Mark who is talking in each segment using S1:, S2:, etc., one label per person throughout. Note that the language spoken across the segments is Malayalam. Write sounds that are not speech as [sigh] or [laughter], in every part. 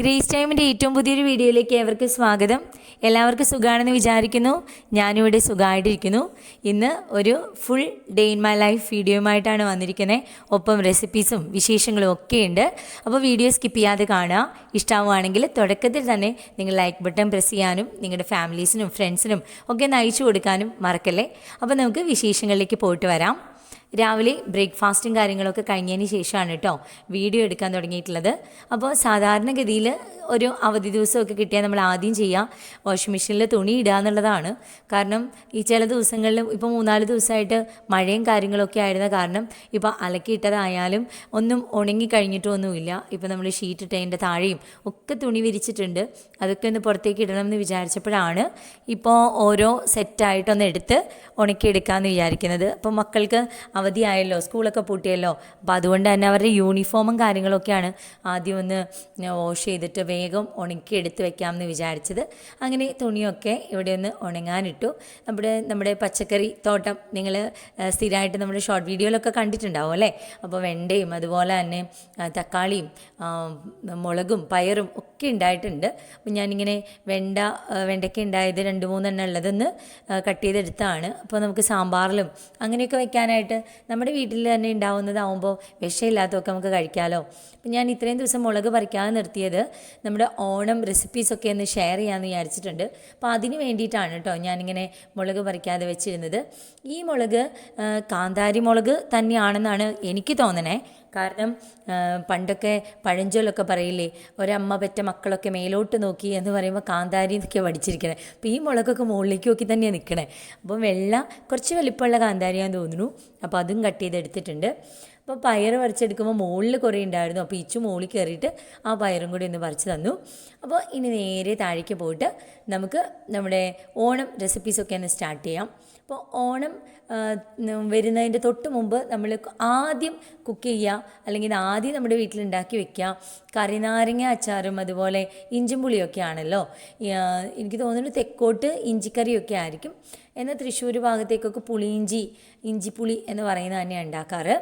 S1: ഗ്രേസ് ടൈമിന്റെ ഏറ്റവും പുതിയൊരു വീഡിയോയിലേക്ക് ഏവർക്കും സ്വാഗതം. എല്ലാവർക്കും സുഖമാണെന്ന് വിചാരിക്കുന്നു. ഞാനിവിടെ സുഖമായിട്ടിരിക്കുന്നു. ഇന്ന് ഒരു full day in my life വീഡിയോയുമായിട്ടാണ് വന്നിരിക്കുന്നത്. ഒപ്പം റെസിപ്പീസും വിശേഷങ്ങളും ഒക്കെ ഉണ്ട്. അപ്പോൾ വീഡിയോ സ്കിപ്പ് ചെയ്യാതെ കാണുക. ഇഷ്ടമാവുകയാണെങ്കിൽ തുടക്കത്തിൽ തന്നെ നിങ്ങൾ ലൈക്ക് ബട്ടൺ പ്രസ് ചെയ്യാനും നിങ്ങളുടെ ഫാമിലീസിനും ഫ്രണ്ട്സിനും ഒക്കെ ഒന്ന് അയച്ചു കൊടുക്കാനും മറക്കല്ലേ? അപ്പോൾ നമുക്ക് വിശേഷങ്ങളിലേക്ക് പോയിട്ട് വരാം. രാവിലെ ബ്രേക്ക്ഫാസ്റ്റും കാര്യങ്ങളൊക്കെ കഴിഞ്ഞതിന് ശേഷമാണ് കേട്ടോ വീഡിയോ എടുക്കാൻ തുടങ്ങിയിട്ടുള്ളത്. അപ്പോൾ സാധാരണഗതിയിൽ ഒരു അവധി ദിവസമൊക്കെ കിട്ടിയാൽ നമ്മൾ ആദ്യം ചെയ്യുക വാഷിംഗ് മെഷീനിൽ തുണി ഇടുക എന്നുള്ളതാണ്. കാരണം ഈ ചില ദിവസങ്ങളിൽ ഇപ്പോൾ മൂന്നാൽ ദിവസമായിട്ട് മഴയും കാര്യങ്ങളൊക്കെ ആയിരുന്ന കാരണം ഇപ്പോൾ അലക്കിയിട്ടതായാലും ഒന്നും ഉണങ്ങി കഴിഞ്ഞിട്ടൊന്നുമില്ല. ഇപ്പോൾ നമ്മൾ ഷീറ്റ് ഇട്ടതിന്റെ താഴെയും ഒക്കെ തുണി വിരിച്ചിട്ടുണ്ട്. അതൊക്കെ ഒന്ന് പുറത്തേക്ക് ഇടണം എന്ന് വിചാരിച്ചപ്പോഴാണ് ഇപ്പോൾ ഓരോ സെറ്റായിട്ടൊന്ന് എടുത്ത് ഉണക്കിയെടുക്കാമെന്ന് വിചാരിക്കുന്നത്. അപ്പോൾ മക്കൾക്ക് അവധിയായല്ലോ സ്കൂളൊക്കെ പൂട്ടിയല്ലോ. അപ്പോൾ അതുകൊണ്ട് തന്നെ അവരുടെ യൂണിഫോമും കാര്യങ്ങളൊക്കെയാണ് ആദ്യം ഒന്ന് വാഷ് ചെയ്തിട്ട് വേഗം ഉണക്കി എടുത്ത് വെക്കാമെന്ന് വിചാരിച്ചത്. അങ്ങനെ തുണിയൊക്കെ ഇവിടെ ഒന്ന് ഉണങ്ങാനിട്ടു. നമ്മുടെ നമ്മുടെ പച്ചക്കറി തോട്ടം നിങ്ങൾ സ്ഥിരമായിട്ട് നമ്മുടെ ഷോർട്ട് വീഡിയോയിലൊക്കെ കണ്ടിട്ടുണ്ടാവും അല്ലേ? അപ്പോൾ വെണ്ടയും അതുപോലെ തന്നെ തക്കാളിയും മുളകും പയറും ഒക്കെ ഉണ്ടായിട്ടുണ്ട്. അപ്പം ഞാനിങ്ങനെ വെണ്ട വെണ്ടയ്ക്ക ഉണ്ടായത് രണ്ട് മൂന്നെണ്ണം ഉള്ളതെന്ന് കട്ട് ചെയ്തെടുത്താണ് അപ്പോൾ നമുക്ക് സാമ്പാറിലും അങ്ങനെയൊക്കെ വെക്കാനായിട്ട് നമ്മുടെ വീട്ടിൽ തന്നെ ഉണ്ടാവുന്നതാവുമ്പോൾ വിഷമില്ലാത്തതൊക്കെ നമുക്ക് കഴിക്കാമല്ലോ അപ്പം ഞാൻ ഇത്രയും ദിവസം മുളക് പറിക്കാതെ നിർത്തിയത് നമ്മുടെ ഓണം റെസിപ്പീസൊക്കെ ഒന്ന് ഷെയർ ചെയ്യാമെന്ന് വിചാരിച്ചിട്ടുണ്ട്. അപ്പോൾ അതിന് വേണ്ടിയിട്ടാണ് കേട്ടോ ഞാനിങ്ങനെ മുളക് പറിക്കാതെ വെച്ചിരുന്നത്. ഈ മുളക് കാന്താരി മുളക് തന്നെയാണെന്നാണ് എനിക്ക് തോന്നണേ. കാരണം പണ്ടൊക്കെ പഴഞ്ചൊല്ലൊക്കെ പറയില്ലേ ഒരമ്മ പെറ്റ മക്കളൊക്കെ മേലോട്ട് നോക്കി എന്ന് പറയുമ്പോൾ കാന്താരി എന്നൊക്കെ പഠിച്ചിരിക്കണേ. അപ്പോൾ ഈ മുളകൊക്കെ മുകളിലേക്ക് നോക്കി തന്നെയാണ് നിൽക്കണേ അപ്പോൾ വെള്ള കുറച്ച് വലിപ്പമുള്ള കാന്താരിയാന്ന് തോന്നുന്നു. അപ്പോൾ അതും കട്ട് ചെയ്തെടുത്തിട്ടുണ്ട്. അപ്പോൾ പയർ പറിച്ചെടുക്കുമ്പോൾ മുകളിൽ കുറേ ഉണ്ടായിരുന്നു. അപ്പോൾ ഇച്ചു മുകളിൽ കയറിയിട്ട് ആ പയറും കൂടി ഒന്ന് പറിച്ച് തന്നു. അപ്പോൾ ഇനി നേരെ താഴേക്ക് പോയിട്ട് നമുക്ക് നമ്മുടെ ഓണം റെസിപ്പീസൊക്കെ ഒന്ന് സ്റ്റാർട്ട് ചെയ്യാം. അപ്പോൾ ഓണം വരുന്നതിന്റെ തൊട്ട് മുമ്പ് നമ്മൾ ആദ്യം കുക്ക് ചെയ്യുക അല്ലെങ്കിൽ ആദ്യം നമ്മുടെ വീട്ടിൽ ഉണ്ടാക്കി വെക്കുക. കറിനാരങ്ങ അച്ചാറും അതുപോലെ ഇഞ്ചും പുളിയൊക്കെ ആണല്ലോ. എനിക്ക് തോന്നുന്നു തെക്കോട്ട് ഇഞ്ചിക്കറിയൊക്കെ ആയിരിക്കും. എന്നാൽ തൃശ്ശൂർ ഭാഗത്തേക്കൊക്കെ പുളിയിഞ്ചി ഇഞ്ചിപ്പുളി എന്ന് പറയുന്നത് തന്നെയാണ് ഉണ്ടാക്കാറ്.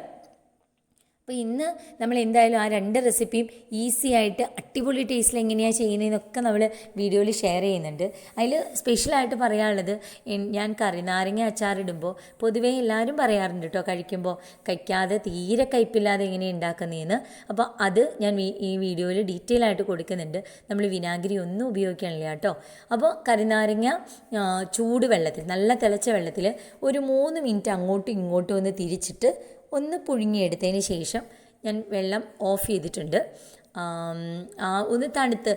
S1: അപ്പോൾ ഇന്ന് നമ്മൾ എന്തായാലും ആ രണ്ട് റെസിപ്പിയും ഈസി ആയിട്ട് അടിപൊളി ടേസ്റ്റിൽ എങ്ങനെയാണ് ചെയ്യുന്നതെന്നൊക്കെ നമ്മൾ വീഡിയോയിൽ ഷെയർ ചെയ്യുന്നുണ്ട്. അതിൽ സ്പെഷ്യലായിട്ട് പറയാനുള്ളത് ഞാൻ കറി നാരങ്ങ അച്ചാറിടുമ്പോൾ പൊതുവേ എല്ലാവരും പറയാറുണ്ട് കേട്ടോ കഴിക്കുമ്പോൾ കഴിക്കാതെ തീരെ കയ്പില്ലാതെ എങ്ങനെ ഉണ്ടാക്കുന്നതെന്ന് അപ്പോൾ അത് ഞാൻ ഈ വീഡിയോയിൽ ഡീറ്റെയിൽ ആയിട്ട് കൊടുക്കുന്നുണ്ട്. നമ്മൾ വിനാഗിരി ഒന്നും ഉപയോഗിക്കണില്ല കേട്ടോ അപ്പോൾ കറിനാരങ്ങ ആ, ചൂട് വെള്ളത്തിൽ നല്ല തിളച്ച വെള്ളത്തിൽ ഒരു മൂന്ന് മിനിറ്റ് അങ്ങോട്ടും ഇങ്ങോട്ടും ഒന്ന് തിരിച്ചിട്ട് ഒന്ന് പുഴുങ്ങിയെടുത്തതിന് ശേഷം ഞാൻ വെള്ളം ഓഫ് ചെയ്തിട്ടുണ്ട്. ഒന്ന് തണുത്ത്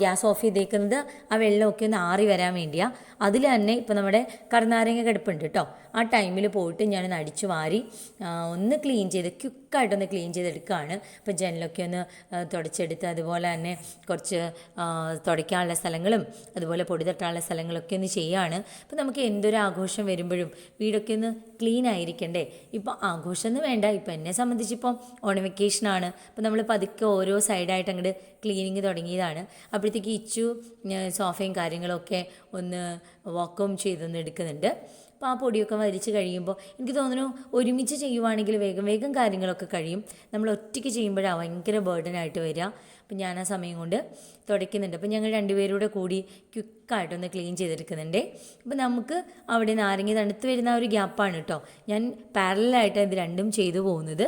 S1: ഗ്യാസ് ഓഫ് ചെയ്തേക്കുന്നത് ആ വെള്ളമൊക്കെ ഒന്ന് ആറി വരാൻ വേണ്ടിയാണ് അതിൽ തന്നെ ഇപ്പോൾ നമ്മുടെ കറുനാരങ്ങ കിടപ്പുണ്ട് കേട്ടോ. ആ ടൈമിൽ പോയിട്ട് ഞാനൊന്ന് അടിച്ചു വാരി ഒന്ന് ക്ലീൻ ചെയ്ത് ക്വിക്കായിട്ടൊന്ന് ക്ലീൻ ചെയ്തെടുക്കുകയാണ് ഇപ്പം ജനലൊക്കെ ഒന്ന് തുടച്ചെടുത്ത് അതുപോലെ തന്നെ കുറച്ച് തുടയ്ക്കാനുള്ള സ്ഥലങ്ങളും അതുപോലെ പൊടി തട്ടാനുള്ള സ്ഥലങ്ങളൊക്കെ ഒന്ന് ചെയ്യുകയാണ് അപ്പോൾ നമുക്ക് എന്തൊരു ആഘോഷം വരുമ്പോഴും വീടൊക്കെ ഒന്ന് ക്ലീൻ ആയിരിക്കണ്ടേ? ഇപ്പോൾ ആഘോഷം ഒന്നും വേണ്ട. ഇപ്പോൾ എന്നെ സംബന്ധിച്ചിപ്പം വെക്കേഷൻ വെക്കേഷനാണ് അപ്പോൾ നമ്മൾ പതുക്കെ ഓരോ സൈഡായിട്ട് അങ്ങോട്ട് ക്ലീനിങ് തുടങ്ങിയതാണ്. അപ്പോഴത്തേക്ക് ഇച്ചു സോഫയും കാര്യങ്ങളൊക്കെ ഒന്ന് വാക്കും ചെയ്തൊന്ന് എടുക്കുന്നുണ്ട്. അപ്പോൾ ആ പൊടിയൊക്കെ വരിച്ച് കഴിയുമ്പോൾ എനിക്ക് തോന്നുന്നു ഒരുമിച്ച് ചെയ്യുവാണെങ്കിൽ വേഗം വേഗം കാര്യങ്ങളൊക്കെ കഴിയും. നമ്മൾ ഒറ്റയ്ക്ക് ചെയ്യുമ്പോഴാണ് ഭയങ്കര ബേർഡനായിട്ട് വരിക. അപ്പം ഞാൻ ആ സമയം കൊണ്ട് തുടയ്ക്കുന്നുണ്ട്. അപ്പം ഞങ്ങൾ രണ്ടുപേരൂടെ കൂടി ക്വിക്കായിട്ടൊന്ന് ക്ലീൻ ചെയ്തെടുക്കുന്നുണ്ട്. അപ്പം നമുക്ക് അവിടെ നാരങ്ങ തണുത്ത് വരുന്ന ഒരു ഗ്യാപ്പാണ് കേട്ടോ ഞാൻ പാരലായിട്ട് ഇത് രണ്ടും ചെയ്തു പോകുന്നത്.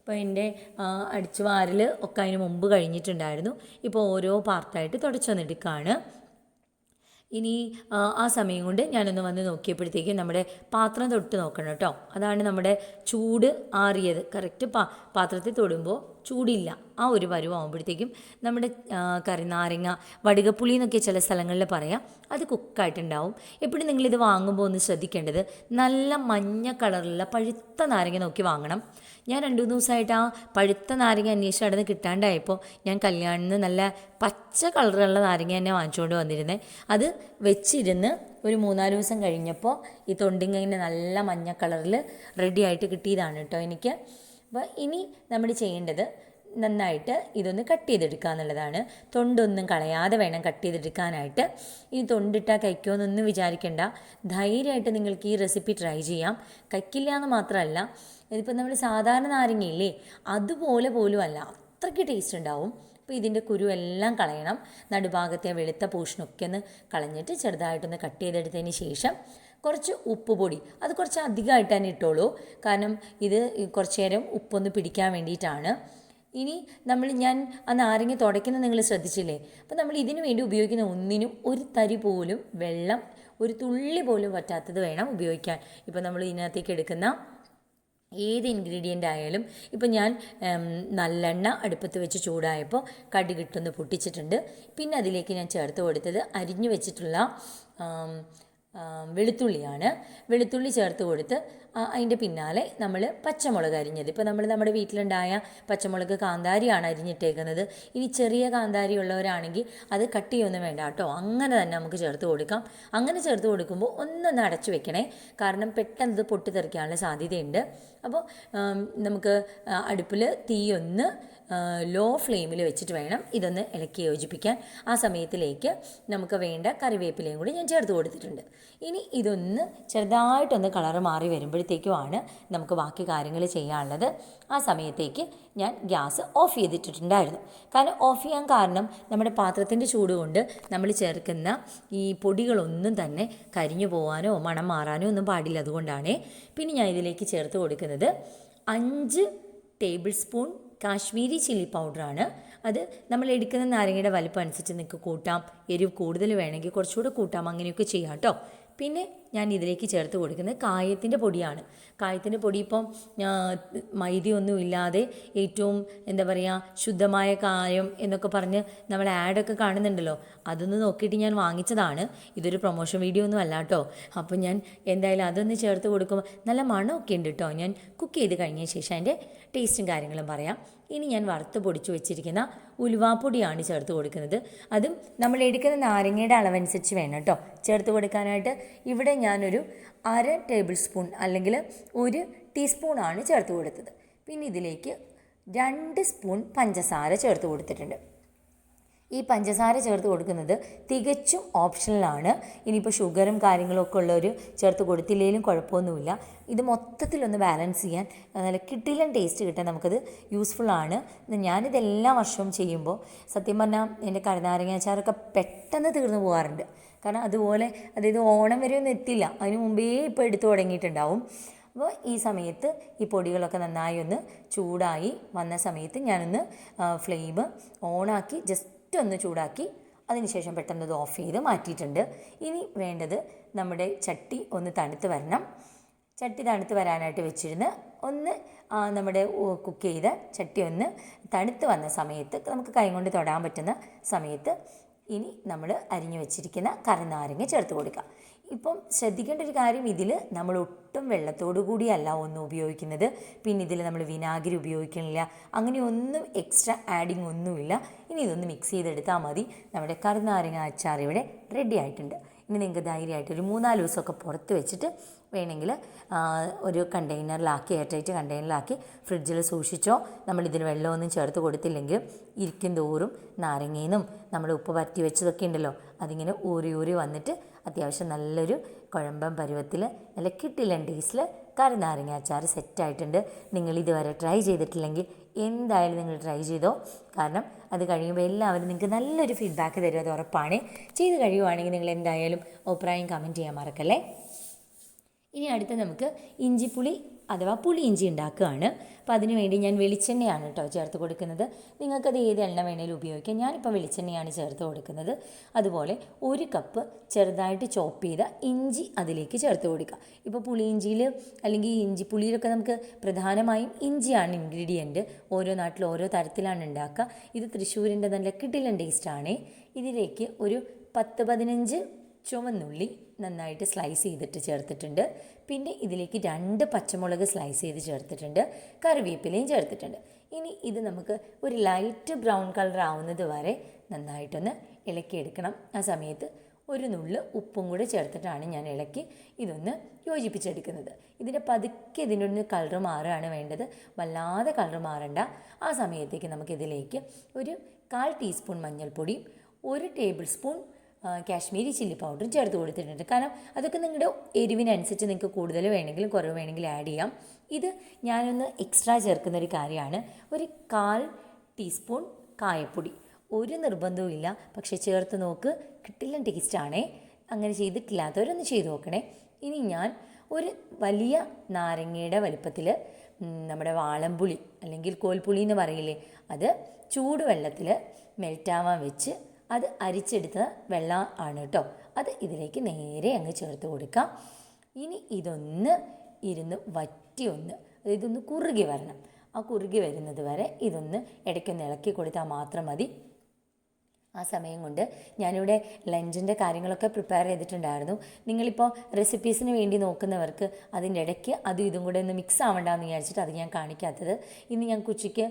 S1: അപ്പോൾ എന്റെ അടിച്ചു വാരൽ ഒക്കെ അതിന് മുമ്പ് കഴിഞ്ഞിട്ടുണ്ടായിരുന്നു. ഇപ്പോൾ ഓരോ പാർട്ടായിട്ട് തുടച്ചു വന്നെടുക്കുകയാണ് ഇനി ആ, സമയം കൊണ്ട് ഞാനൊന്ന് വന്ന് നോക്കിയപ്പോഴത്തേക്കും നമ്മുടെ പാത്രം തൊട്ട് നോക്കണം കേട്ടോ. അതാണ് നമ്മുടെ ചൂട് ആറിയത്. കറക്റ്റ് പാ പാത്രത്തിൽ തൊടുമ്പോൾ ചൂടില്ല. ആ ഒരു പരുവാകുമ്പോഴത്തേക്കും നമ്മുടെ കരിനാരങ്ങ വടുകപ്പുളി എന്നൊക്കെ ചില സ്ഥലങ്ങളിൽ പറയാം. അത് കുക്കായിട്ടുണ്ടാവും. എപ്പോഴും നിങ്ങളിത് വാങ്ങുമ്പോൾ ഒന്ന് ശ്രദ്ധിക്കേണ്ടത് നല്ല മഞ്ഞ കളറുള്ള പഴുത്ത നാരങ്ങ നോക്കി വാങ്ങണം. ഞാൻ രണ്ടു മൂന്ന് ദിവസമായിട്ട് ആ പഴുത്ത നാരങ്ങ അന്വേഷിച്ച് നടന്ന് കിട്ടാണ്ടായപ്പോൾ ഞാൻ കല്യാണിന്ന് നല്ല പച്ച കളറുള്ള നാരങ്ങ തന്നെ വാങ്ങിച്ചുകൊണ്ട് വന്നിരുന്നത് അത് വെച്ചിരുന്ന് ഒരു മൂന്നാൽ ദിവസം കഴിഞ്ഞപ്പോൾ ഈ തൊണ്ടിങ്ങനെ നല്ല മഞ്ഞ കളറിൽ റെഡി ആയിട്ട് കിട്ടിയതാണ് കേട്ടോ എനിക്ക്. അപ്പോൾ ഇനി നമ്മൾ ചെയ്യേണ്ടത് നന്നായിട്ട് ഇതൊന്ന് കട്ട് ചെയ്തെടുക്കുക എന്നുള്ളതാണ്. തൊണ്ടൊന്നും കളയാതെ വേണം കട്ട് ചെയ്തെടുക്കാനായിട്ട്. ഇനി തൊണ്ടിട്ടാൽ കഴിക്കുമെന്നൊന്നും വിചാരിക്കേണ്ട. ധൈര്യമായിട്ട് നിങ്ങൾക്ക് ഈ റെസിപ്പി ട്രൈ ചെയ്യാം. കഴിക്കില്ല എന്ന് മാത്രമല്ല ഇതിപ്പോൾ നമ്മൾ സാധാരണ നാരങ്ങയില്ലേ അതുപോലെ പോലും അല്ല അത്രയ്ക്ക് ടേസ്റ്റ് ഉണ്ടാവും. അപ്പോൾ ഇതിന്റെ കുരു എല്ലാം കളയണം. നടുഭാഗത്തെ വെളുത്ത പോഷനൊക്കെ ഒന്ന് കളഞ്ഞിട്ട് ചെറുതായിട്ടൊന്ന് കട്ട് ചെയ്തെടുത്തതിന് ശേഷം കുറച്ച് ഉപ്പ് പൊടി. അത് കുറച്ച് അധികമായിട്ട് തന്നെ ഇട്ടോളൂ. കാരണം ഇത് കുറച്ച് നേരം ഉപ്പൊന്ന് പിടിക്കാൻ വേണ്ടിയിട്ടാണ്. ഇനി നമ്മൾ ഞാൻ ആ നാരങ്ങ തുടയ്ക്കുന്നത് നിങ്ങൾ ശ്രദ്ധിച്ചില്ലേ? അപ്പോൾ നമ്മൾ ഇതിനു വേണ്ടി ഉപയോഗിക്കുന്ന ഒന്നിനും ഒരു തരി പോലും വെള്ളം ഒരു തുള്ളി പോലും പറ്റാത്തത് വേണം ഉപയോഗിക്കാൻ. ഇപ്പോൾ നമ്മൾ ഇതിനകത്തേക്ക് എടുക്കുന്ന ഏത് ഇൻഗ്രീഡിയന്റ് ആയാലും ഇപ്പം ഞാൻ നല്ലെണ്ണ അടുപ്പത്ത് വെച്ച് ചൂടായപ്പോൾ കടുകിട്ടൊന്ന് പൊട്ടിച്ചിട്ടുണ്ട്. പിന്നെ അതിലേക്ക് ഞാൻ ചേർത്ത് കൊടുത്തത് അരിഞ്ഞു വെച്ചിട്ടുള്ള വെളുത്തുള്ളിയാണ്. വെളുത്തുള്ളി ചേർത്ത് കൊടുത്ത് അതിന്റെ പിന്നാലെ നമ്മൾ പച്ചമുളക് അരിഞ്ഞത്. ഇപ്പോൾ നമ്മൾ നമ്മുടെ വീട്ടിലുണ്ടായ പച്ചമുളക് കാന്താരിയാണ് അരിഞ്ഞിട്ടേക്കുന്നത്. ഇനി ചെറിയ കാന്താരി ഉള്ളവരാണെങ്കിൽ അത് കട്ട് ചെയ്യൊന്നും വേണ്ട കേട്ടോ. അങ്ങനെ തന്നെ നമുക്ക് ചേർത്ത് കൊടുക്കാം. അങ്ങനെ ചേർത്ത് കൊടുക്കുമ്പോൾ ഒന്നൊന്ന് അടച്ചു വെക്കണേ. കാരണം പെട്ടെന്ന് ഇത് പൊട്ടിത്തെറിക്കാനുള്ള സാധ്യതയുണ്ട്. അപ്പോൾ നമുക്ക് അടുപ്പിൽ തീയൊന്ന് ലോ ഫ്ലെയിമിൽ വെച്ചിട്ട് വേണം ഇതൊന്ന് ഇളക്കി യോജിപ്പിക്കാൻ. ആ സമയത്തിലേക്ക് നമുക്ക് വേണ്ട കറിവേപ്പിലയും കൂടി ഞാൻ ചേർത്ത് കൊടുത്തിട്ടുണ്ട്. ഇനി ഇതൊന്ന് ചെറുതായിട്ടൊന്ന് കളറ് മാറി വരുമ്പോഴത്തേക്കുമാണ് നമുക്ക് ബാക്കി കാര്യങ്ങൾ ചെയ്യാനുള്ളത്. ആ സമയത്തേക്ക് ഞാൻ ഗ്യാസ് ഓഫ് ചെയ്തിട്ടുണ്ടായിരുന്നു കാരണം ഓഫ് ചെയ്യാൻ കാരണം നമ്മുടെ പാത്രത്തിന്റെ ചൂട് കൊണ്ട് നമ്മൾ ചേർക്കുന്ന ഈ പൊടികളൊന്നും തന്നെ കരിഞ്ഞു പോകാനോ മണം മാറാനോ ഒന്നും പാടില്ല. അതുകൊണ്ടാണ് പിന്നെ ഞാൻ ഇതിലേക്ക് ചേർത്ത് കൊടുക്കുന്നത് അഞ്ച് ടേബിൾ സ്പൂൺ കാശ്മീരി ചില്ലി പൗഡറാണ് അത് നമ്മൾ എടുക്കുന്ന നാരങ്ങയുടെ വലിപ്പം അനുസരിച്ച് നിങ്ങൾക്ക് കൂട്ടാം. എരിവ് കൂടുതൽ വേണമെങ്കിൽ കുറച്ചുകൂടെ കൂട്ടാം. അങ്ങനെയൊക്കെ ചെയ്യാം കേട്ടോ. പിന്നെ ഞാൻ ഇതിലേക്ക് ചേർത്ത് കൊടുക്കുന്നത് കായത്തിന്റെ പൊടിയാണ്. കായത്തിന്റെ പൊടി ഇപ്പം മൈദയൊന്നും ഇല്ലാതെ ഏറ്റവും എന്താ പറയുക ശുദ്ധമായ കായം എന്നൊക്കെ പറഞ്ഞ് നമ്മൾ ആഡൊക്കെ കാണുന്നുണ്ടല്ലോ. അതൊന്ന് നോക്കിയിട്ട് ഞാൻ വാങ്ങിച്ചതാണ്. ഇതൊരു പ്രൊമോഷൻ വീഡിയോ ഒന്നും അല്ല കേട്ടോ അപ്പോൾ ഞാൻ എന്തായാലും അതൊന്ന് ചേർത്ത് കൊടുക്കുമ്പോൾ നല്ല മണമൊക്കെ ഉണ്ട് കേട്ടോ ഞാൻ കുക്ക് ചെയ്ത് കഴിഞ്ഞ ശേഷം അതിന്റെ ടേസ്റ്റും കാര്യങ്ങളും പറയാം. ഇനി ഞാൻ വറുത്ത് പൊടിച്ചു വെച്ചിരിക്കുന്ന ഉലുവാപ്പൊടിയാണ് ചേർത്ത് കൊടുക്കുന്നത്. അതും നമ്മൾ എടുക്കുന്ന നാരങ്ങയുടെ അളവനുസരിച്ച് വേണം കേട്ടോ ചേർത്ത് കൊടുക്കാനായിട്ട് ഇവിടെ ഞാനൊരു അര ടേബിൾ സ്പൂൺ അല്ലെങ്കിൽ ഒരു ടീസ്പൂണാണ് ചേർത്ത് കൊടുത്തത്. പിന്നെ ഇതിലേക്ക് രണ്ട് സ്പൂൺ പഞ്ചസാര ചേർത്ത് കൊടുത്തിട്ടുണ്ട്. ഈ പഞ്ചസാര ചേർത്ത് കൊടുക്കുന്നത് തികച്ചും ഓപ്ഷണലാണ് ഇനിയിപ്പോൾ ഷുഗറും കാര്യങ്ങളൊക്കെ ഉള്ളവർ ചേർത്ത് കൊടുത്തില്ലെങ്കിലും കുഴപ്പമൊന്നുമില്ല. ഇത് മൊത്തത്തിലൊന്ന് ബാലൻസ് ചെയ്യാൻ നല്ല കിട്ടിലൻ ടേസ്റ്റ് കിട്ടാൻ നമുക്കത് യൂസ്ഫുൾ ആണ്. ഞാനിത് എല്ലാ വർഷവും ചെയ്യുമ്പോൾ സത്യം പറഞ്ഞാൽ എന്റെ കരുനാരങ്ങ അച്ചാറൊക്കെ പെട്ടെന്ന് തീർന്നു പോകാറുണ്ട്. കാരണം അതുപോലെ അതായത് ഓണം വരെ ഒന്നും എത്തില്ല അതിന് മുമ്പേ ഇപ്പോൾ എടുത്തു തുടങ്ങിയിട്ടുണ്ടാവും. അപ്പോൾ ഈ സമയത്ത് ഈ പൊടികളൊക്കെ നന്നായി ഒന്ന് ചൂടായി വന്ന സമയത്ത് ഞാനൊന്ന് ഫ്ലെയിം ഓണാക്കി ജസ്റ്റ് ഒന്ന് ചൂടാക്കി അതിനുശേഷം പെട്ടെന്ന് അത് ഓഫ് ചെയ്ത് മാറ്റിയിട്ടുണ്ട്. ഇനി വേണ്ടത് നമ്മുടെ ചട്ടി ഒന്ന് തണുത്ത് വരണം. ചട്ടി തണുത്ത് വരാനായിട്ട് വെച്ചിരുന്ന് ഒന്ന് നമ്മുടെ കുക്ക് ചെയ്ത ചട്ടി ഒന്ന് തണുത്ത് വന്ന സമയത്ത് നമുക്ക് കൈ കൊണ്ട് തൊടാൻ പറ്റുന്ന സമയത്ത് ഇനി നമ്മൾ അരിഞ്ഞു വെച്ചിരിക്കുന്ന കറിനാരങ്ങ ചേർത്ത് കൊടുക്കാം. ഇപ്പം ശ്രദ്ധിക്കേണ്ട ഒരു കാര്യം ഇതിൽ നമ്മൾ ഒട്ടും വെള്ളത്തോടു കൂടിയല്ല ഒന്നും ഉപയോഗിക്കുന്നത്. പിന്നെ ഇതിൽ നമ്മൾ വിനാഗിരി ഉപയോഗിക്കണില്ല. അങ്ങനെ ഒന്നും എക്സ്ട്രാ ആഡിങ് ഒന്നുമില്ല. ഇനി ഇതൊന്ന് മിക്സ് ചെയ്തെടുത്താൽ മതി. നമ്മുടെ കറിനാരങ്ങ അച്ചാർ ഇവിടെ റെഡി ആയിട്ടുണ്ട്. ഇനി നിങ്ങൾക്ക് ധൈര്യമായിട്ട് ഒരു മൂന്നാൽ ദിവസമൊക്കെ പുറത്ത് വെച്ചിട്ട് വേണമെങ്കിൽ ഒരു കണ്ടെയ്നറിലാക്കി എയർടൈറ്റ് കണ്ടെയ്നറിലാക്കി ഫ്രിഡ്ജിൽ സൂക്ഷിച്ചോ. നമ്മൾ ഇതിന് വെള്ളമൊന്നും ചേർത്ത് കൊടുത്തില്ലെങ്കിൽ ഇരിക്കും തോറും നാരങ്ങയിന്നും നമ്മൾ ഉപ്പ് പറ്റി വെച്ചതൊക്കെ ഉണ്ടല്ലോ അതിങ്ങനെ ഊരി ഊരി വന്നിട്ട് അത്യാവശ്യം നല്ലൊരു കുഴമ്പം പരുവത്തിൽ നല്ല കിട്ടില്ല ടേസ്റ്റിൽ കറിനാരങ്ങ അച്ചാർ സെറ്റായിട്ടുണ്ട് നിങ്ങൾ ഇതുവരെ ട്രൈ ചെയ്തിട്ടില്ലെങ്കിൽ എന്തായാലും നിങ്ങൾ ട്രൈ ചെയ്തോ. കാരണം അത് കഴിയുമ്പോൾ എല്ലാവരും നിങ്ങൾക്ക് നല്ലൊരു ഫീഡ്ബാക്ക് തരും അത് ഉറപ്പാണ്. ചെയ്ത് കഴിയുവാണെങ്കിൽ നിങ്ങൾ എന്തായാലും അഭിപ്രായം കമന്റ് ചെയ്യാൻ മറക്കല്ലേ? ഇനി അടുത്ത നമുക്ക് ഇഞ്ചിപ്പുളി അഥവാ പുളി ഇഞ്ചി ഉണ്ടാക്കുകയാണ്. അപ്പോൾ അതിന് വേണ്ടി ഞാൻ വെളിച്ചെണ്ണയാണ് കേട്ടോ ചേർത്ത് കൊടുക്കുന്നത്. നിങ്ങൾക്കത് ഏത് എണ്ണ വേണേലും ഉപയോഗിക്കാം. ഞാനിപ്പോൾ വെളിച്ചെണ്ണയാണ് ചേർത്ത് കൊടുക്കുന്നത്. അതുപോലെ ഒരു കപ്പ് ചെറുതായിട്ട് ചോപ്പ് ചെയ്ത ഇഞ്ചി അതിലേക്ക് ചേർത്ത് കൊടുക്കുക. ഇപ്പോൾ പുളിയിഞ്ചിയിൽ അല്ലെങ്കിൽ ഇഞ്ചി പുളിയിലൊക്കെ നമുക്ക് പ്രധാനമായും ഇഞ്ചിയാണ് ഇൻഗ്രീഡിയന്റ്. ഓരോ നാട്ടിൽ ഓരോ തരത്തിലാണ് ഉണ്ടാക്കുക. ഇത് തൃശ്ശൂരിന്റെ നല്ല കിടിലൻ ടേസ്റ്റാണ്. ഇതിലേക്ക് ഒരു പത്ത് പതിനഞ്ച് ചുവന്നുള്ളി നന്നായിട്ട് സ്ലൈസ് ചെയ്തിട്ട് ചേർത്തിട്ടുണ്ട്. പിന്നെ ഇതിലേക്ക് രണ്ട് പച്ചമുളക് സ്ലൈസ് ചെയ്ത് ചേർത്തിട്ടുണ്ട്. കറിവേപ്പിലയും ചേർത്തിട്ടുണ്ട്. ഇനി ഇത് നമുക്ക് ഒരു ലൈറ്റ് ബ്രൗൺ കളർ ആവുന്നത് വരെ നന്നായിട്ടൊന്ന് ഇളക്കിയെടുക്കണം. ആ സമയത്ത് ഒരു നുള്ള് ഉപ്പും കൂടെ ചേർത്തിട്ടാണ് ഞാൻ ഇളക്കി ഇതൊന്ന് യോജിപ്പിച്ചെടുക്കുന്നത്. ഇതിന്റെ പതുക്കെ ഇതിനൊന്ന് കളർ മാറുകയാണ് വേണ്ടത്. വല്ലാതെ കളർ മാറണ്ട. ആ സമയത്തേക്ക് നമുക്കിതിലേക്ക് ഒരു കാൽ ടീസ്പൂൺ മഞ്ഞൾപ്പൊടിയും ഒരു ടേബിൾ സ്പൂൺ കാശ്മീരി ചില്ലി പൗഡറും ചേർത്ത് കൊടുത്തിട്ടുണ്ട്. കാരണം അതൊക്കെ നിങ്ങളുടെ എരിവിനനുസരിച്ച് നിങ്ങൾക്ക് കൂടുതൽ വേണമെങ്കിലും കുറവ് വേണമെങ്കിലും ആഡ് ചെയ്യാം. ഇത് ഞാനൊന്ന് എക്സ്ട്രാ ചേർക്കുന്ന ഒരു കാര്യമാണ്. ഒരു കാൽ ടീസ്പൂൺ കായപ്പൊടി. ഒരു നിർബന്ധവും ഇല്ല. പക്ഷേ ചേർത്ത് നോക്ക് കിട്ടില്ല ടേസ്റ്റാണേ അങ്ങനെ ചെയ്തിട്ടില്ലാത്തവരൊന്ന് ചെയ്ത് നോക്കണേ. ഇനി ഞാൻ ഒരു വലിയ നാരങ്ങയുടെ വലുപ്പത്തിൽ നമ്മുടെ വാളംപുളി അല്ലെങ്കിൽ കോൽപുളി എന്ന് പറയില്ലേ അത് ചൂടുവെള്ളത്തിൽ മെൽറ്റാവാൻ വെച്ച് അത് അരിച്ചെടുത്ത വെള്ളം ആണ് കേട്ടോ അത് ഇതിലേക്ക് നേരെ അങ്ങ് ചേർത്ത് കൊടുക്കാം. ഇനി ഇതൊന്ന് ഇരുന്ന് വറ്റി ഒന്ന് അതായത് ഒന്ന് കുറുകി വരണം. ആ കുറുകി വരുന്നത് വരെ ഇതൊന്ന് ഇടയ്ക്കൊന്ന് ഇളക്കി കൊടുത്താൽ മാത്രം മതി. ആ സമയം കൊണ്ട് ഞാനിവിടെ ലഞ്ചിന്റെ കാര്യങ്ങളൊക്കെ പ്രിപ്പയർ ചെയ്തിട്ടുണ്ടായിരുന്നു. നിങ്ങളിപ്പോൾ റെസിപ്പീസിന് വേണ്ടി നോക്കുന്നവർക്ക് അതിന്റെ ഇടയ്ക്ക് അതും ഇതും കൂടെ ഒന്ന് മിക്സ് ആവണ്ടെന്ന് വിചാരിച്ചിട്ട് അത് ഞാൻ കാണിക്കാത്തത്. ഇന്ന് ഞാൻ ഉച്ചയ്ക്ക്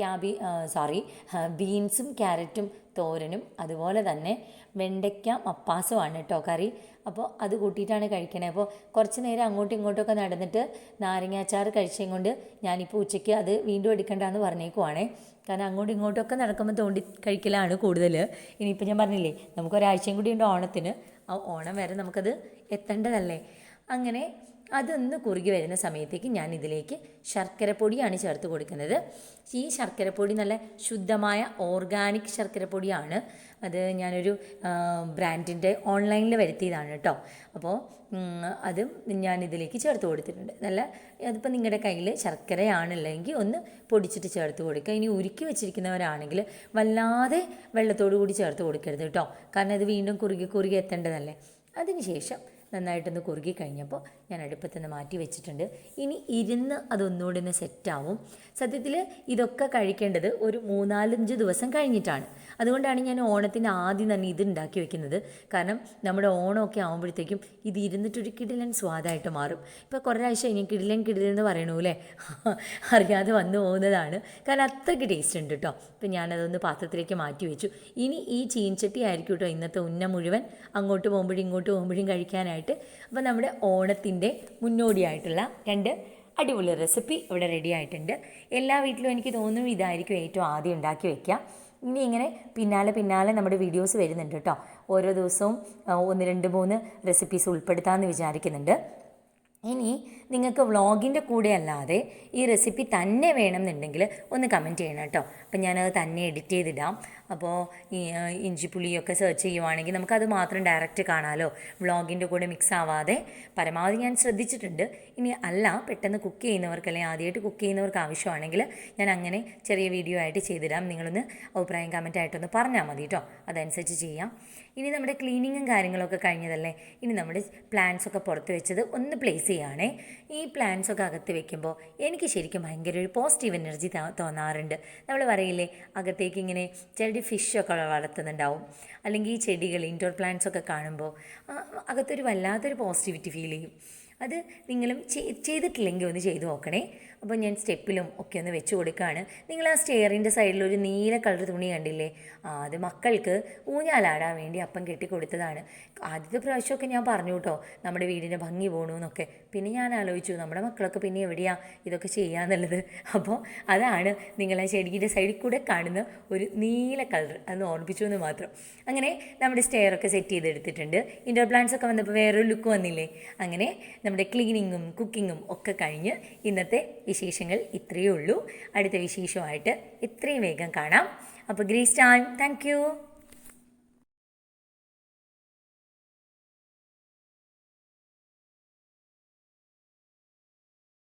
S1: ക്യാബി സോറി ബീൻസും ക്യാരറ്റും തോരനും അതുപോലെ തന്നെ വെണ്ടയ്ക്ക മപ്പാസുമാണ് കേട്ടോ കറി. അപ്പോൾ അത് കൂട്ടിയിട്ടാണ് കഴിക്കണേ. അപ്പോൾ കുറച്ച് നേരം അങ്ങോട്ടും ഇങ്ങോട്ടുമൊക്കെ നടന്നിട്ട് നാരങ്ങാച്ചാർ കഴിച്ചതും കൊണ്ട് ഞാനിപ്പോൾ ഉച്ചയ്ക്ക് അത് വീണ്ടും എടുക്കണ്ടെന്ന് പറഞ്ഞേക്കുവാണേ. കാരണം അങ്ങോട്ടും ഇങ്ങോട്ടുമൊക്കെ നടക്കുമ്പോൾ തോണ്ടി കഴിക്കലാണ് കൂടുതൽ. ഇനിയിപ്പോൾ ഞാൻ പറഞ്ഞില്ലേ നമുക്കൊരാഴ്ചയും കൂടി ഉണ്ട് ഓണത്തിന്. ആ ഓണം വരെ നമുക്കത് എത്തേണ്ടതല്ലേ? അങ്ങനെ അതൊന്ന് കുറുകി വരുന്ന സമയത്തേക്ക് ഞാൻ ഇതിലേക്ക് ശർക്കരപ്പൊടിയാണ് ചേർത്ത് കൊടുക്കുന്നത്. ഈ ശർക്കരപ്പൊടി നല്ല ശുദ്ധമായ ഓർഗാനിക് ശർക്കരപ്പൊടിയാണ്. അത് ഞാനൊരു ബ്രാൻഡിന്റെ ഓൺലൈനിൽ വരുത്തിയതാണ് കേട്ടോ അപ്പോൾ അതും ഞാൻ ഇതിലേക്ക് ചേർത്ത് കൊടുത്തിട്ടുണ്ട്. നല്ല അതിപ്പോൾ നിങ്ങളുടെ കയ്യിൽ ശർക്കരയാണല്ലെങ്കിൽ ഒന്ന് പൊടിച്ചിട്ട് ചേർത്ത് കൊടുക്കുക. ഇനി ഉരുക്കി വെച്ചിരിക്കുന്നവരാണെങ്കിൽ വല്ലാതെ വെള്ളത്തോടു കൂടി ചേർത്ത് കൊടുക്കരുത് കേട്ടോ കാരണം അത് വീണ്ടും കുറുകി കുറുകി എത്തേണ്ടതല്ലേ? അതിനുശേഷം നന്നായിട്ടൊന്ന് കുറുകി കഴിഞ്ഞപ്പോൾ ഞാൻ അടുപ്പത്ത് നിന്ന് മാറ്റി വെച്ചിട്ടുണ്ട്. ഇനി ഇരുന്ന് അതൊന്നുകൂടി ഒന്ന് സെറ്റാവും സത്യത്തിൽ ഇതൊക്കെ കഴിക്കേണ്ടത് ഒരു മൂന്നാലഞ്ച് ദിവസം കഴിഞ്ഞിട്ടാണ്. അതുകൊണ്ടാണ് ഞാൻ ഓണത്തിന് ആദ്യം തന്നെ ഇത് ഉണ്ടാക്കി വെക്കുന്നത്. കാരണം നമ്മുടെ ഓണമൊക്കെ ആകുമ്പോഴത്തേക്കും ഇത് ഇരുന്നിട്ടൊരു കിടിലൻ സ്വാദായിട്ട് മാറും. ഇപ്പോൾ കുറേ ആഴ്ച ഇനി കിടിലൻ കിടിലൻ എന്ന് പറയണു അല്ലേ [laughs] അറിയാതെ വന്നു പോകുന്നതാണ്. കാരണം അത്രയ്ക്ക് ടേസ്റ്റ് ഉണ്ട് കേട്ടോ ഇപ്പം ഞാനതൊന്ന് പാത്രത്തിലേക്ക് മാറ്റി വെച്ചു. ഇനി ഈ ചീൻചട്ടി ആയിരിക്കും കേട്ടോ ഇന്നത്തെ ഉന്ന മുഴുവൻ. അങ്ങോട്ട് പോകുമ്പോഴും ഇങ്ങോട്ട് പോകുമ്പോഴും കഴിക്കാനായിട്ട് അപ്പോൾ നമ്മുടെ ഓണത്തിന്റെ മുന്നോടിയായിട്ടുള്ള രണ്ട് അടിപൊളി റെസിപ്പി ഇവിടെ റെഡി ആയിട്ടുണ്ട്. എല്ലാ വീട്ടിലും എനിക്ക് തോന്നുന്നു ഇതായിരിക്കും ഏറ്റവും ആദ്യം ഉണ്ടാക്കി വയ്ക്കുക ഇനി ഇങ്ങനെ പിന്നാലെ പിന്നാലെ നമ്മുടെ വീഡിയോസ് വരുന്നുണ്ട് കേട്ടോ. ഓരോ ദിവസവും ഒന്ന് രണ്ട് മൂന്ന് റെസിപ്പീസ് ഉൾപ്പെടുത്താമെന്ന് വിചാരിക്കുന്നുണ്ട്. ഇനി നിങ്ങൾക്ക് വ്ളോഗിന്റെ കൂടെ അല്ലാതെ ഈ റെസിപ്പി തന്നെ വേണമെന്നുണ്ടെങ്കിൽ ഒന്ന് കമന്റ് ചെയ്യണം കേട്ടോ. അപ്പം ഞാനത് തന്നെ എഡിറ്റ് ചെയ്തിടാം. അപ്പോൾ ഇഞ്ചിപ്പുളിയൊക്കെ സെർച്ച് ചെയ്യുവാണെങ്കിൽ നമുക്കത് മാത്രം ഡയറക്റ്റ് കാണാമല്ലോ വ്ളോഗിന്റെ കൂടെ മിക്സ് ആവാതെ പരമാവധി ഞാൻ ശ്രദ്ധിച്ചിട്ടുണ്ട്. ഇനി അല്ല പെട്ടെന്ന് കുക്ക് ചെയ്യുന്നവർക്ക് അല്ലെങ്കിൽ ആദ്യമായിട്ട് കുക്ക് ചെയ്യുന്നവർക്ക് ആവശ്യമാണെങ്കിൽ ഞാൻ അങ്ങനെ ചെറിയ വീഡിയോ ആയിട്ട് ചെയ്തിടാം. നിങ്ങളൊന്ന് അഭിപ്രായം കമന്റ് ആയിട്ടൊന്ന് പറഞ്ഞാൽ മതി കേട്ടോ. അതനുസരിച്ച് ചെയ്യാം. ഇനി നമ്മുടെ ക്ലീനിങ്ങും കാര്യങ്ങളൊക്കെ കഴിഞ്ഞതല്ലേ? ഇനി നമ്മുടെ പ്ലാന്റ്സ് ഒക്കെ പുറത്ത് വെച്ചത് ഒന്ന് പ്ലേസ് ചെയ്യുകയാണേ. ഈ പ്ലാന്റ്സ് ഒക്കെ അകത്ത് വെക്കുമ്പോൾ എനിക്ക് ശരിക്കും ഭയങ്കര ഒരു പോസിറ്റീവ് എനർജി തോന്നാറുണ്ട്. നമ്മൾ പറയില്ലേ അകത്തേക്ക് ഇങ്ങനെ ചെടി ഫിഷൊക്കെ വളർത്തുന്നുണ്ടാവും. അല്ലെങ്കിൽ ഈ ചെടികൾ ഇൻഡോർ പ്ലാന്റ്സ് ഒക്കെ കാണുമ്പോൾ അകത്തൊരു വല്ലാത്തൊരു പോസിറ്റിവിറ്റി ഫീൽ ചെയ്യും. അത് നിങ്ങളും ചെയ്തിട്ടില്ലെങ്കിൽ ഒന്ന് ചെയ്തു നോക്കണേ. അപ്പോൾ ഞാൻ സ്റ്റെപ്പിലും ഒക്കെ ഒന്ന് വെച്ച് കൊടുക്കുകയാണ് നിങ്ങൾ ആ സ്റ്റെയറിന്റെ സൈഡിൽ ഒരു നീല കളർ തുണി കണ്ടില്ലേ? ആ അത് മക്കൾക്ക് ഊഞ്ഞാലാടാൻ വേണ്ടി അപ്പം കെട്ടി കൊടുത്തതാണ് ആദ്യത്തെ പ്രാവശ്യമൊക്കെ ഞാൻ പറഞ്ഞു കേട്ടോ നമ്മുടെ വീടിന്റെ ഭംഗി പോകണു എന്നൊക്കെ പിന്നെ ഞാൻ ആലോചിച്ചു നമ്മുടെ മക്കളൊക്കെ പിന്നെ എവിടെയാ ഇതൊക്കെ ചെയ്യാന്നുള്ളത്? അപ്പോൾ അതാണ് നിങ്ങൾ ആ ചെടിയുടെ സൈഡിൽ കൂടെ കാണുന്ന ഒരു നീല കളർ അന്ന് ഓർമ്മിപ്പിച്ചു എന്ന് മാത്രം. അങ്ങനെ നമ്മുടെ സ്റ്റെയറൊക്കെ സെറ്റ് ചെയ്തെടുത്തിട്ടുണ്ട്. ഇൻഡോർ പ്ലാന്റ്സ് ഒക്കെ വന്നപ്പോൾ വേറൊരു ലുക്ക് വന്നില്ലേ? അങ്ങനെ നമ്മുടെ ക്ലീനിങ്ങും കുക്കിങ്ങും ഒക്കെ കഴിഞ്ഞ് ഇന്നത്തെ വിശേഷങ്ങൾ ഇത്രയേ ഉള്ളൂ. അടുത്ത വിശേഷമായിട്ട് ഇത്രയും വേഗം കാണാം. അപ്പോൾ ഗ്രീസ് ടൈം. താങ്ക്